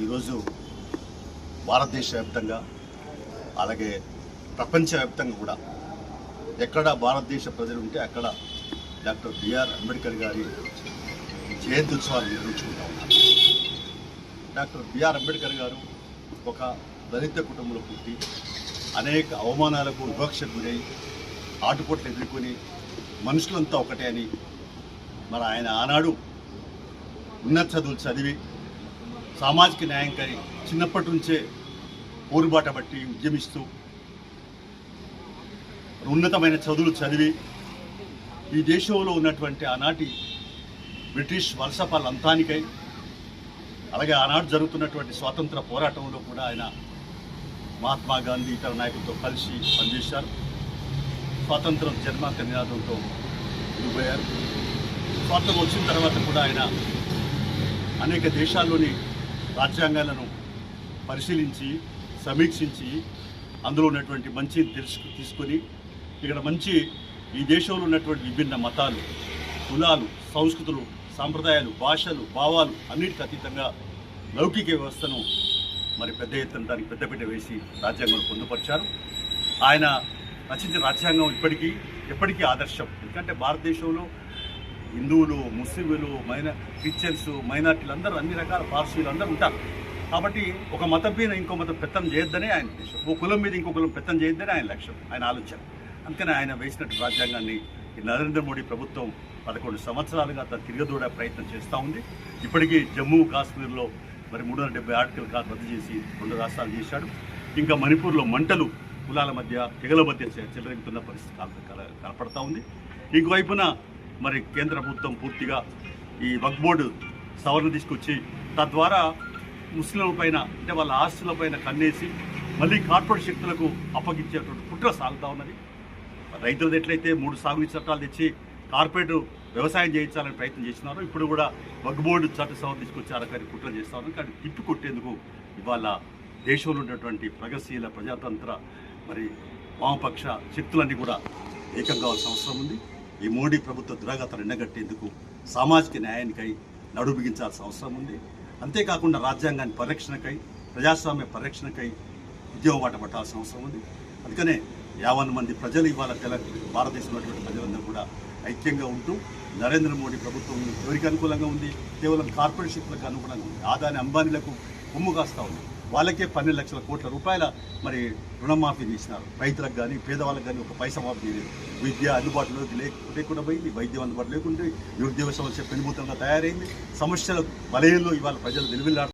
ఈరోజు భారతదేశ వ్యాప్తంగా అలాగే ప్రపంచవ్యాప్తంగా కూడా ఎక్కడ భారతదేశ ప్రజలు ఉంటే అక్కడ డాక్టర్ బిఆర్ అంబేద్కర్ గారి జయంతి ఉత్సవాలు నిర్వహించుకుంటాం డాక్టర్ బిఆర్ అంబేద్కర్ గారు ఒక దళిత కుటుంబంలో పుట్టి అనేక అవమానాలకు వివక్షకు గురై ఆటుపోట్లు ఎదుర్కొని మనుషులంతా ఒకటే అని మరి ఆయన ఆనాడు ఉన్నత చదువులు చదివి సామాజిక న్యాయంకై చిన్నప్పటి నుంచే పోరుబాట బట్టి ఉద్యమిస్తూ ఉన్నతమైన చదువులు చదివి ఈ దేశంలో ఉన్నటువంటి ఆనాటి బ్రిటిష్ వలసపాల అంతానికై అలాగే ఆనాడు జరుగుతున్నటువంటి స్వాతంత్ర పోరాటంలో కూడా ఆయన మహాత్మా గాంధీ ఇతర నాయకులతో కలిసి పనిచేశారు. స్వాతంత్రం జన్మాంత నినాదంతో ఎదిగిపోయారు స్వాతంత్రం వచ్చిన తర్వాత కూడా ఆయన అనేక దేశాల్లోని రాజ్యాంగాలను పరిశీలించి సమీక్షించి అందులో ఉన్నటువంటి మంచి తెలుసు తీసుకొని ఇక్కడ మంచి ఈ దేశంలో ఉన్నటువంటి విభిన్న మతాలు కులాలు సంస్కృతులు సాంప్రదాయాలు భాషలు భావాలు అన్నిటికీ అతీతంగా లౌకిక వ్యవస్థను మరి పెద్ద ఎత్తున దానికి పెద్దపీట వేసి రాజ్యాంగంలో పొందుపరిచారు. ఆయన రచించిన రాజ్యాంగం ఇప్పటికీ ఎప్పటికీ ఆదర్శం. ఎందుకంటే భారతదేశంలో హిందువులు ముస్లింలు మైన క్రిస్టియన్స్ మైనార్టీలు అందరూ అన్ని రకాల పార్సీలు అందరూ ఉంటారు. కాబట్టి ఒక మతం మీద ఇంకో మతం పెత్తం చేయొద్దనే ఆయన ఉద్దేశం. ఓ కులం మీద ఇంకో కులం పెత్తం చేయొద్దనే ఆయన లక్ష్యం ఆయన ఆలోచన. అందుకని ఆయన వేసినట్టు రాజ్యాంగాన్ని ఈ నరేంద్ర మోడీ ప్రభుత్వం పదకొండు సంవత్సరాలుగా తను తిరగదూడే ప్రయత్నం చేస్తూ ఉంది. ఇప్పటికీ జమ్మూ కాశ్మీర్లో మరి మూడు వందల డెబ్బై ఆర్టికల్ కాదు రద్దు చేసి రెండు రాష్ట్రాలు చేశాడు. ఇంకా మణిపూర్లో మంటలు కులాల మధ్య తెగల మధ్య చె- పరిస్థితి కనపడతా ఉంది. ఇంకోవైపున మరి కేంద్ర ప్రభుత్వం పూర్తిగా ఈ వక్ బోర్డు సవరణ తీసుకొచ్చి తద్వారా ముస్లింల పైన అంటే వాళ్ళ ఆస్తుల పైన కన్నేసి మళ్ళీ కార్పొరేట్ శక్తులకు అప్పగించేటువంటి కుట్ర సాగుతూ ఉన్నది. రైతులది ఎట్లయితే మూడు సాగు చట్టాలు తెచ్చి కార్పొరేట్ వ్యవసాయం చేయించాలని ప్రయత్నం చేస్తున్నారు ఇప్పుడు కూడా వగ్ బోర్డు చట్ట సవరణ తీసుకొచ్చారు కానీ కుట్రలు చేస్తా ఉన్నారు. కానీ తిప్పి కొట్టేందుకు ఇవాళ దేశంలో ఉన్నటువంటి ప్రగతిశీల ప్రజాతంత్ర మరి వామపక్ష శక్తులన్నీ కూడా ఏకం కావాల్సిన అవసరం ఉంది. ఈ మోడీ ప్రభుత్వ దురాగతాలు ఎండగట్టేందుకు సామాజిక న్యాయానికై నడు బిగించాల్సిన అవసరం ఉంది. అంతేకాకుండా రాజ్యాంగాన్ని పరిరక్షణకై ప్రజాస్వామ్య పరిరక్షణకై ఉద్యోగ బాట పట్టాల్సిన అవసరం ఉంది. అందుకనే యావన్ మంది ప్రజలు ఇవాళ తెల భారతదేశంలో ఉన్నటువంటి ప్రజలందరూ కూడా ఐక్యంగా ఉంటూ నరేంద్ర మోడీ ప్రభుత్వం ఎవరికి అనుకూలంగా ఉంది. కేవలం కార్పొరేషన్లకు అనుకూలంగా అనుగుణంగా ఉంది. ఆదాని అంబానీలకు కొమ్ము కాస్తూ ఉంది. వాళ్ళకే పన్నెండు లక్షల కోట్ల రూపాయల మరి రుణమాఫీ చేసినారు. రైతులకు కానీ పేదవాళ్ళకి కానీ ఒక పైసా మాఫీ చేయలేదు. విద్య అందుబాటులోకి లేకుండా పోయింది. వైద్యం అందుబాటు లేకుండా నిరుద్యోగ సమస్య పెనుభూతంగా తయారైంది. సమస్యల వలయంలో ఇవాళ ప్రజలు నిలువెళ్ళారు